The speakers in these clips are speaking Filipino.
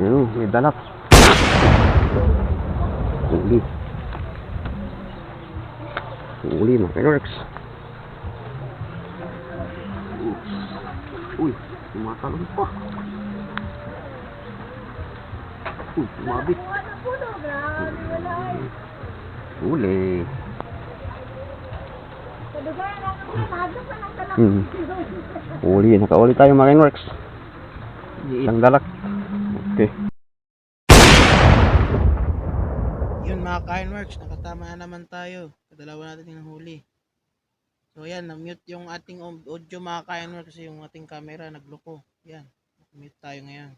Ayun, may danak. Uli. Uli, mga ka-works. Uy, tumatalon pa. Uy, tumabit. Uli. Hmm. Uli, nakauli tayo mga ka-works. Isang dalak. Okay. Yun mga Kainworks, nakatama na naman tayo. Kadalawa natin yung huli. So yan, na-mute yung ating au- audio mga Kainworks kasi yung ating camera nagloko. Yan, mute tayo ngayon.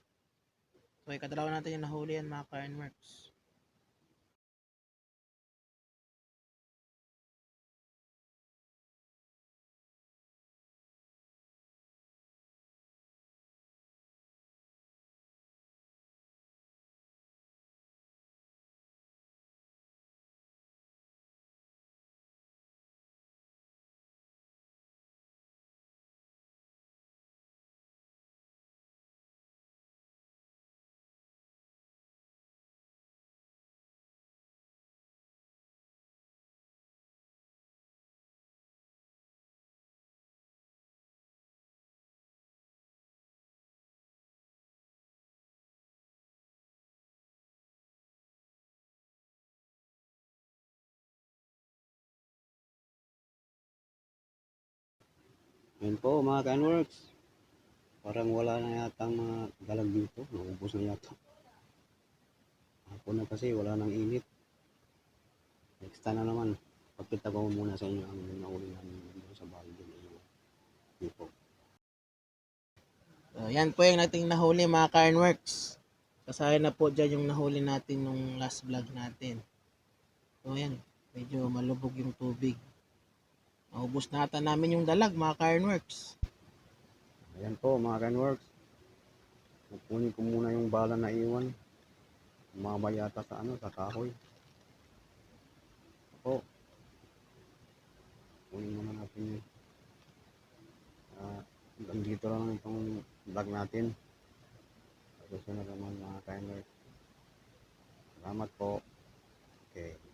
So kadalawa natin yung nahuli yan mga Kainworks. Yan po mga Canworks. Parang wala na yata ang mga dalag dito. Naubos na yata. Ako na kasi wala nang init. Next time na naman. Pagkita ko muna sa inyo ang nahuli namin sa balde. Dito. So yan po yung nating nahuli mga Kainworks. Kasaya na po dyan yung nahuli natin nung last vlog natin. So yan, medyo malubog yung tubig. Naubos na ata namin yung dalag mga Kainworks. Ayan po mga Canworks. Kukunin ko muna yung bala na iwan. Mamaya yata sa ano, sa kahoy. Ako. Kunin muna natin yun. Ah, hanggang dito lang itong vlog natin. Sa susunod naman mga Canworks. Salamat po. Okay.